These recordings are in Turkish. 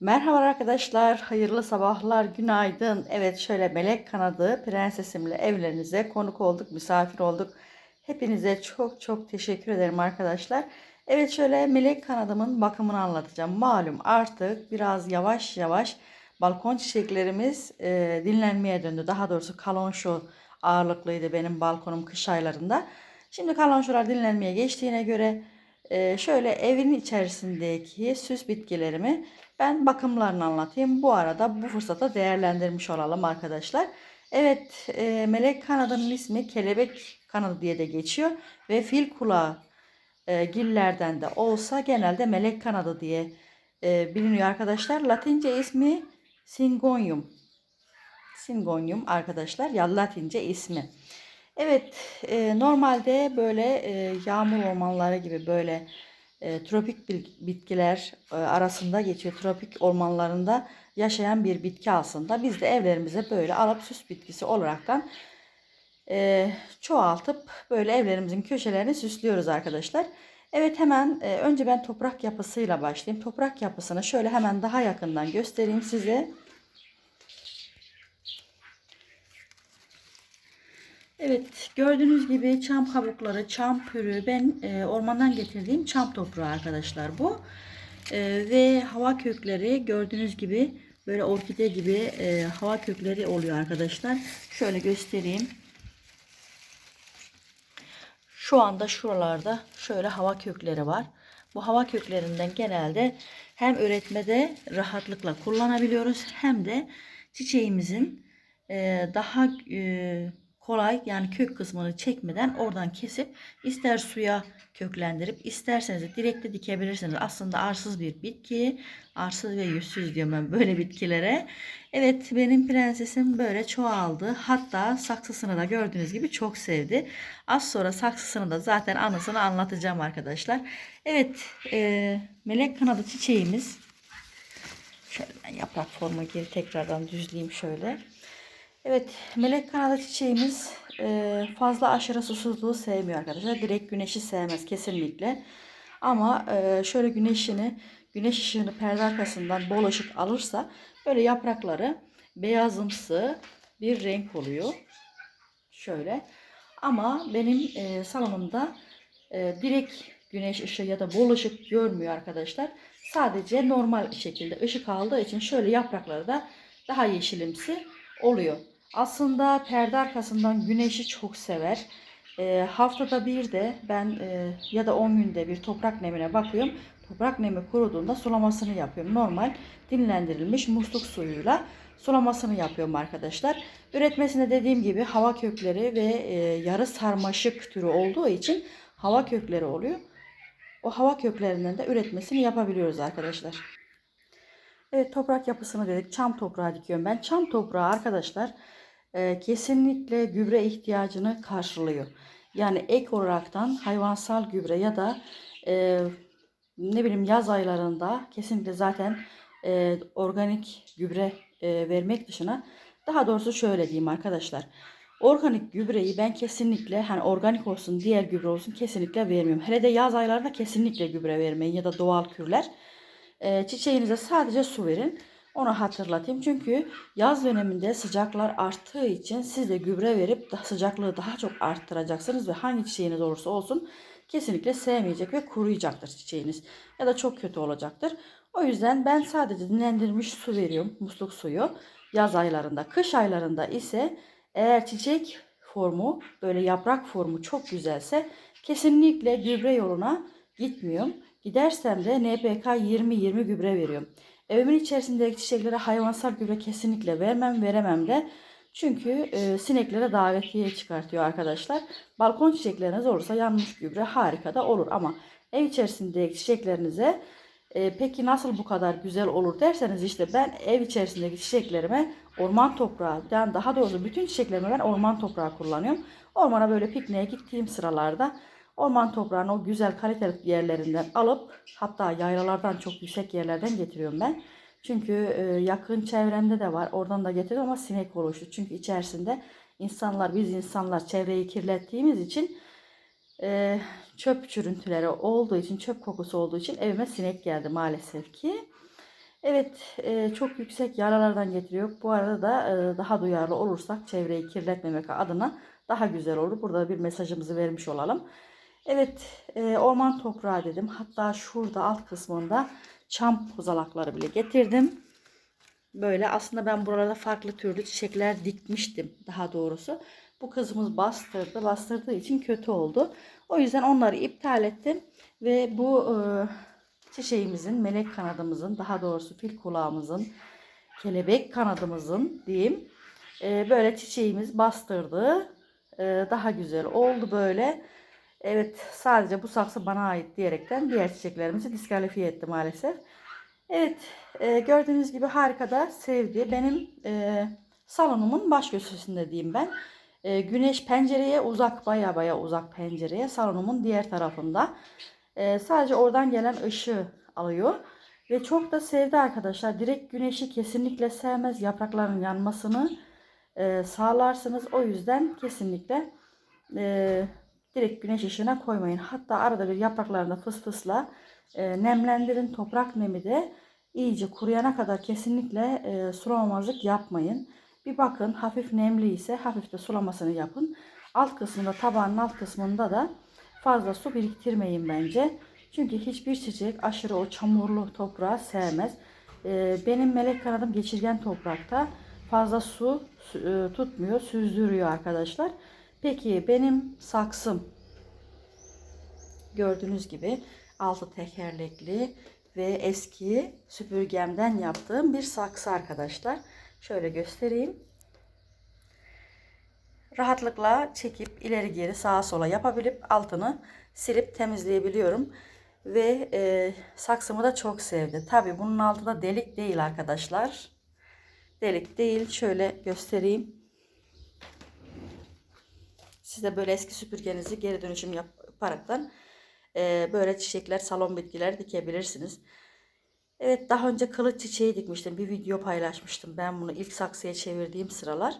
Merhaba arkadaşlar, hayırlı sabahlar, günaydın. Evet şöyle melek kanadı prensesimle evlerinize konuk olduk, misafir olduk. Hepinize çok çok teşekkür ederim arkadaşlar. Evet şöyle melek kanadımın bakımını anlatacağım. Malum artık biraz yavaş yavaş balkon çiçeklerimiz e, dinlenmeye döndü. Daha doğrusu kalonşo ağırlıklıydı benim balkonum kış aylarında. Şimdi kalonşolar dinlenmeye geçtiğine göre e, şöyle evin içerisindeki süs bitkilerimi ben bakımlarını anlatayım. Bu arada bu fırsata değerlendirmiş olalım arkadaşlar. Evet e, melek kanadının ismi kelebek kanadı diye de geçiyor. Ve fil kulağı e, gillerden de olsa genelde melek kanadı diye e, biliniyor arkadaşlar. Latince ismi Syngonium. Syngonium arkadaşlar ya Latince ismi. Evet e, normalde böyle e, yağmur ormanları gibi böyle e, tropik bitkiler e, arasında geçiyor. Tropik ormanlarında yaşayan bir bitki aslında. Biz de evlerimize böyle alıp süs bitkisi olaraktan e, çoğaltıp böyle evlerimizin köşelerini süslüyoruz arkadaşlar. Evet hemen e, önce ben toprak yapısıyla başlayayım. Toprak yapısını şöyle hemen daha yakından göstereyim size. Evet gördüğünüz gibi çam kabukları, çam pürü ben e, ormandan getirdiğim çam toprağı arkadaşlar bu. E, ve hava kökleri gördüğünüz gibi böyle orkide gibi e, hava kökleri oluyor arkadaşlar. Şöyle göstereyim. Şu anda şuralarda şöyle hava kökleri var. Bu hava köklerinden genelde hem üretmede rahatlıkla kullanabiliyoruz hem de çiçeğimizin e, daha e, kolay yani kök kısmını çekmeden oradan kesip ister suya köklendirip isterseniz de direkte dikebilirsiniz. Aslında arsız bir bitki. Arsız ve yüzsüz diyorum ben böyle bitkilere. Evet benim prensesim böyle çoğaldı. Hatta saksısını da gördüğünüz gibi çok sevdi. Az sonra saksısını da zaten anısını anlatacağım arkadaşlar. Evet e, melek kanadı çiçeğimiz. Şöyle ben yaprak formu geri tekrardan düzleyeyim şöyle. Evet, melek kanadı çiçeğimiz e, fazla aşırı susuzluğu sevmiyor arkadaşlar. Direkt güneşi sevmez kesinlikle. Ama e, şöyle güneşini, güneş ışığını perde arkasından bol ışık alırsa böyle yaprakları beyazımsı bir renk oluyor. Şöyle. Ama benim e, salonumda direkt güneş ışığı ya da bol ışık görmüyor arkadaşlar. Sadece normal şekilde ışık aldığı için şöyle yaprakları da daha yeşilimsi oluyor. Aslında perde arkasından güneşi çok sever. E, haftada bir de ben e, ya da 10 günde bir toprak nemine bakıyorum. Toprak nemi kuruduğunda sulamasını yapıyorum. Normal dinlendirilmiş musluk suyuyla sulamasını yapıyorum arkadaşlar. Üretmesinde dediğim gibi hava kökleri ve e, yarı sarmaşık türü olduğu için hava kökleri oluyor. O hava köklerinden de üretmesini yapabiliyoruz arkadaşlar. Evet toprak yapısını dedik. Çam toprağı dikiyorum ben. Çam toprağı arkadaşlar e, kesinlikle gübre ihtiyacını karşılıyor. Yani ek olaraktan hayvansal gübre ya da e, ne bileyim yaz aylarında kesinlikle zaten e, organik gübre e, vermek dışına daha doğrusu şöyle diyeyim arkadaşlar. Organik gübreyi ben kesinlikle hani organik olsun diğer gübre olsun kesinlikle vermiyorum. Hele de yaz aylarında kesinlikle gübre vermeyin ya da doğal kürler. E, çiçeğinize sadece su verin. Onu hatırlatayım. Çünkü yaz döneminde sıcaklar arttığı için siz de gübre verip sıcaklığı daha çok arttıracaksınız ve hangi çiçeğiniz olursa olsun kesinlikle sevmeyecek ve kuruyacaktır çiçeğiniz. Ya da çok kötü olacaktır. O yüzden ben sadece dinlendirilmiş su veriyorum. Musluk suyu. Yaz aylarında. Kış aylarında ise eğer çiçek formu böyle yaprak formu çok güzelse kesinlikle gübre yoluna gitmiyorum. Gidersem de NPK 20-20 gübre veriyorum. Evimin içerisindeki çiçeklere hayvansal gübre kesinlikle vermem, veremem de. Çünkü e, sineklere davetiye çıkartıyor arkadaşlar. Balkon çiçekleriniz olursa yanmış gübre harika da olur ama ev içerisindeki çiçeklerinize e, peki nasıl bu kadar güzel olur derseniz işte ben ev içerisindeki çiçeklerime orman toprağı yani daha doğrusu bütün çiçeklerime ben orman toprağı kullanıyorum. Ormana böyle pikniğe gittiğim sıralarda Orman toprağını o güzel kaliteli yerlerinden alıp hatta yaylalardan çok yüksek yerlerden getiriyorum ben. Çünkü e, yakın çevremde de var. Oradan da getiriyorum ama sinek oluştu. Çünkü içerisinde insanlar, biz insanlar çevreyi kirlettiğimiz için e, çöp çürüntüleri olduğu için, çöp kokusu olduğu için evime sinek geldi maalesef ki. Evet e, çok yüksek yaralardan getiriyor. Bu arada da e, daha duyarlı olursak çevreyi kirletmemek adına daha güzel olur. Burada bir mesajımızı vermiş olalım. Evet e, orman toprağı dedim. Hatta şurada alt kısmında çam kozalakları bile getirdim. Böyle aslında ben buralarda farklı türlü çiçekler dikmiştim daha doğrusu. Bu kızımız bastırdı. Bastırdığı için kötü oldu. O yüzden onları iptal ettim. Ve bu e, çiçeğimizin, melek kanadımızın, daha doğrusu fil kulağımızın, kelebek kanadımızın diyeyim. e, böyle çiçeğimiz bastırdı. E, daha güzel oldu böyle. Evet sadece bu saksı bana ait diyerekten diğer çiçeklerimizi diskalifiye etti maalesef. Evet e, gördüğünüz gibi harika da sevdi. Benim e, salonumun baş köşesinde diyeyim ben. E, güneş pencereye uzak baya baya uzak pencereye salonumun diğer tarafında. E, sadece oradan gelen ışığı alıyor. Ve çok da sevdi arkadaşlar. Direkt güneşi kesinlikle sevmez. Yaprakların yanmasını e, sağlarsınız. O yüzden kesinlikle e, direkt güneş ışığına koymayın. Hatta arada bir yapraklarını fıs fısla e, nemlendirin. Toprak nemi de iyice kuruyana kadar kesinlikle e, sulamamazlık yapmayın. Bir bakın hafif nemli ise hafif de sulamasını yapın. Alt kısmında tabağın alt kısmında da fazla su biriktirmeyin bence. Çünkü hiçbir çiçek aşırı o çamurlu toprağı sevmez. E, benim melek kanadım geçirgen toprakta fazla su e, tutmuyor, süzdürüyor arkadaşlar. Peki benim saksım gördüğünüz gibi altı tekerlekli ve eski süpürgemden yaptığım bir saksı arkadaşlar. Şöyle göstereyim. Rahatlıkla çekip ileri geri sağa sola yapabilip altını silip temizleyebiliyorum. Ve e, saksımı da çok sevdi. Tabi bunun altı da delik değil arkadaşlar. Delik değil. Şöyle göstereyim. Siz de böyle eski süpürgenizi geri dönüşüm yaparaktan e, böyle çiçekler, salon bitkiler dikebilirsiniz. Evet daha önce kılıç çiçeği dikmiştim. Bir video paylaşmıştım. Ben bunu ilk saksıya çevirdiğim sıralar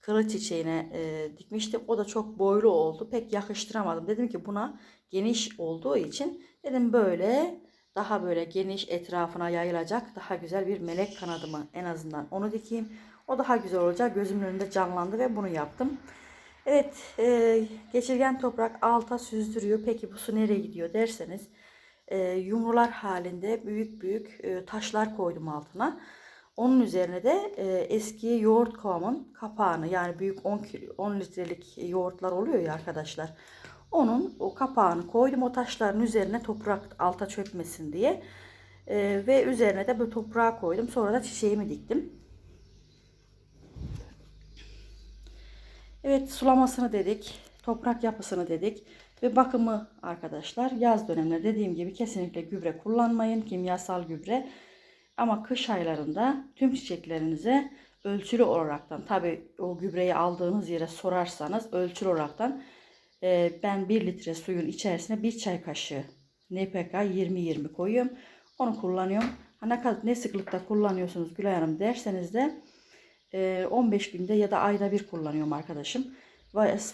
kılıç çiçeğine e, dikmiştim. O da çok boylu oldu. Pek yakıştıramadım. Dedim ki buna geniş olduğu için dedim böyle daha böyle geniş etrafına yayılacak daha güzel bir melek kanadımı en azından onu dikeyim. O daha güzel olacak. Gözümün önünde canlandı ve bunu yaptım. Evet e, geçirgen toprak alta süzdürüyor. Peki bu su nereye gidiyor derseniz e, yumrular halinde büyük büyük e, taşlar koydum altına. Onun üzerine de e, eski yoğurt kovamın kapağını yani büyük 10, kilo, 10 litrelik yoğurtlar oluyor ya arkadaşlar. Onun o kapağını koydum o taşların üzerine toprak alta çökmesin diye. E, ve üzerine de bu toprağı koydum. Sonra da çiçeğimi diktim. Evet sulamasını dedik. Toprak yapısını dedik. Ve bakımı arkadaşlar yaz döneminde dediğim gibi kesinlikle gübre kullanmayın. Kimyasal gübre. Ama kış aylarında tüm çiçeklerinize ölçülü olaraktan tabi o gübreyi aldığınız yere sorarsanız ölçülü olaraktan e, ben 1 litre suyun içerisine bir çay kaşığı NPK 20-20 koyuyorum. Onu kullanıyorum. Ha, ne, ne sıklıkta kullanıyorsunuz Gülay Hanım derseniz de 15 e, günde ya da ayda bir kullanıyorum arkadaşım.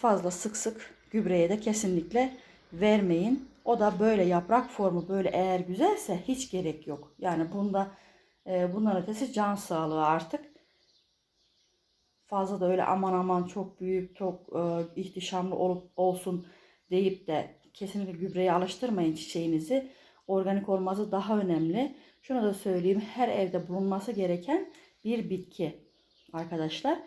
Fazla sık sık gübreye de kesinlikle vermeyin. O da böyle yaprak formu böyle eğer güzelse hiç gerek yok. Yani bunda e, bundan ötesi can sağlığı artık. Fazla da öyle aman aman çok büyük, çok e, ihtişamlı olup olsun deyip de kesinlikle gübreye alıştırmayın çiçeğinizi. Organik olması daha önemli. Şunu da söyleyeyim. Her evde bulunması gereken bir bitki arkadaşlar.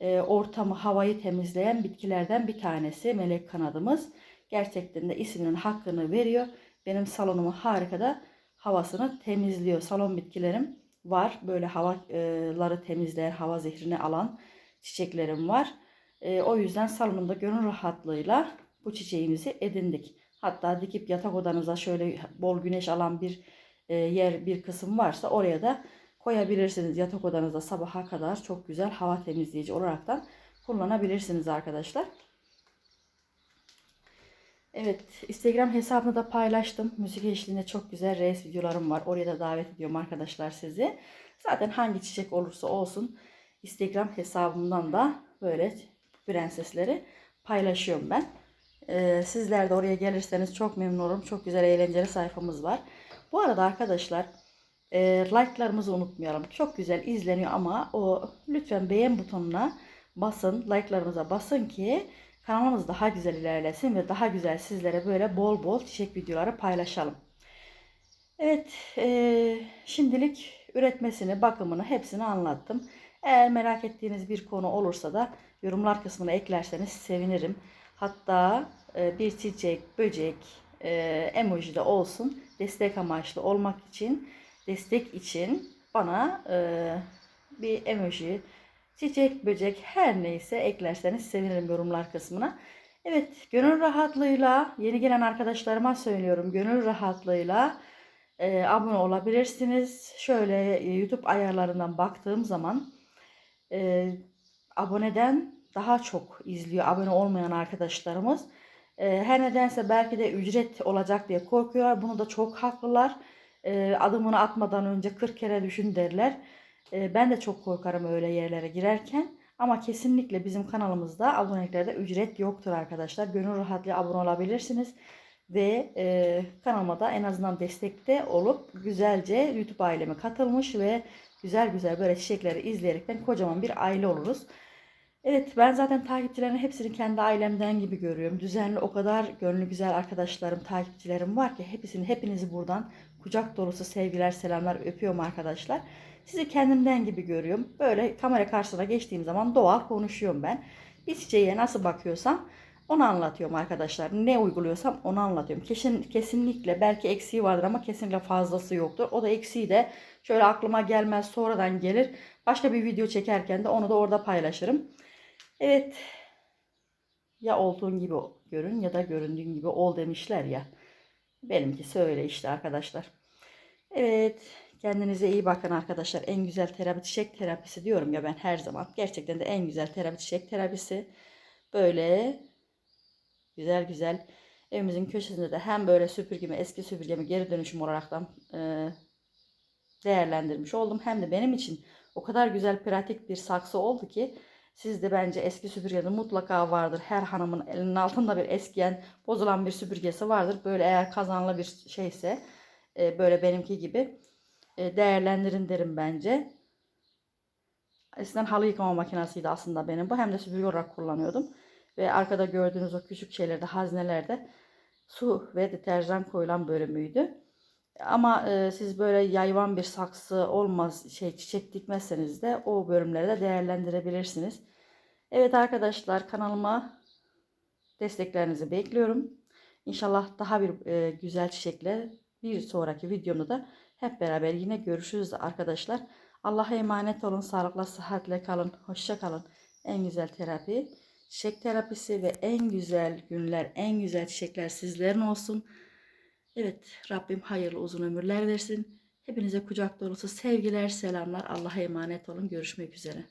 E, ortamı, havayı temizleyen bitkilerden bir tanesi melek kanadımız. Gerçekten de isminin hakkını veriyor. Benim salonumu harika da havasını temizliyor. Salon bitkilerim var. Böyle havaları temizleyen, hava zehrini alan çiçeklerim var. E, o yüzden salonumda gönül rahatlığıyla bu çiçeğimizi edindik. Hatta dikip yatak odanıza şöyle bol güneş alan bir e, yer, bir kısım varsa oraya da koyabilirsiniz. Yatak odanızda sabaha kadar çok güzel hava temizleyici olaraktan kullanabilirsiniz arkadaşlar. Evet, Instagram hesabını da paylaştım. Müzik eşliğinde çok güzel reels videolarım var. Oraya da davet ediyorum arkadaşlar sizi. Zaten hangi çiçek olursa olsun Instagram hesabımdan da böyle prensesleri paylaşıyorum ben. Ee, sizler de oraya gelirseniz çok memnun olurum. Çok güzel eğlenceli sayfamız var. Bu arada arkadaşlar E, like'larımızı unutmayalım. Çok güzel izleniyor ama o lütfen beğen butonuna basın. Like'larımıza basın ki kanalımız daha güzel ilerlesin ve daha güzel sizlere böyle bol bol çiçek videoları paylaşalım. Evet, e, şimdilik üretmesini, bakımını hepsini anlattım. Eğer merak ettiğiniz bir konu olursa da yorumlar kısmına eklerseniz sevinirim. Hatta e, bir çiçek, böcek, e, emoji de olsun destek amaçlı olmak için, destek için bana e, bir emoji, çiçek, böcek her neyse eklerseniz sevinirim yorumlar kısmına. Evet, gönül rahatlığıyla yeni gelen arkadaşlarıma söylüyorum. Gönül rahatlığıyla e, abone olabilirsiniz. Şöyle e, YouTube ayarlarından baktığım zaman e, aboneden daha çok izliyor abone olmayan arkadaşlarımız. E, her nedense belki de ücret olacak diye korkuyorlar. Bunu da çok haklılar. E, adımını atmadan önce 40 kere düşün derler. E, ben de çok korkarım öyle yerlere girerken. Ama kesinlikle bizim kanalımızda aboneliklerde ücret yoktur arkadaşlar. Gönül rahatlığı abone olabilirsiniz. Ve e, kanalıma da en azından destekte olup güzelce YouTube aileme katılmış ve güzel güzel böyle çiçekleri izleyerekten kocaman bir aile oluruz. Evet ben zaten takipçilerin hepsini kendi ailemden gibi görüyorum. Düzenli o kadar gönlü güzel arkadaşlarım, takipçilerim var ki hepsini hepinizi buradan kucak dolusu sevgiler, selamlar öpüyorum arkadaşlar. Sizi kendimden gibi görüyorum. Böyle kamera karşısına geçtiğim zaman doğal konuşuyorum ben. Bir çiçeğe nasıl bakıyorsam onu anlatıyorum arkadaşlar. Ne uyguluyorsam onu anlatıyorum. Kesin, kesinlikle belki eksiği vardır ama kesinlikle fazlası yoktur. O da eksiği de şöyle aklıma gelmez sonradan gelir. Başka bir video çekerken de onu da orada paylaşırım. Evet. Ya olduğun gibi görün ya da göründüğün gibi ol demişler ya. Benimkisi öyle işte arkadaşlar. Evet. Kendinize iyi bakın arkadaşlar. En güzel terapi çiçek terapisi diyorum ya ben her zaman. Gerçekten de en güzel terapi çiçek terapisi. Böyle güzel güzel evimizin köşesinde de hem böyle süpürgemi eski süpürgemi geri dönüşüm olaraktan e, değerlendirmiş oldum. Hem de benim için o kadar güzel pratik bir saksı oldu ki siz de bence eski süpürgede mutlaka vardır. Her hanımın elinin altında bir eskiyen bozulan bir süpürgesi vardır. Böyle eğer kazanlı bir şeyse e, böyle benimki gibi e, değerlendirin derim bence. Eskiden halı yıkama makinesiydi aslında benim bu. Hem de süpürge olarak kullanıyordum. Ve arkada gördüğünüz o küçük şeylerde, haznelerde su ve deterjan koyulan bölümüydü. Ama e, siz böyle yayvan bir saksı olmaz şey çiçek dikmezseniz de o bölümleri de değerlendirebilirsiniz. Evet arkadaşlar kanalıma desteklerinizi bekliyorum. İnşallah daha bir e, güzel çiçekle bir sonraki videomda da hep beraber yine görüşürüz arkadaşlar. Allah'a emanet olun. Sağlıkla, sıhhatle kalın. Hoşça kalın. En güzel terapi çiçek terapisi ve en güzel günler, en güzel çiçekler sizlerin olsun. Evet Rabbim hayırlı uzun ömürler versin. Hepinize kucak dolusu sevgiler, selamlar. Allah'a emanet olun. Görüşmek üzere.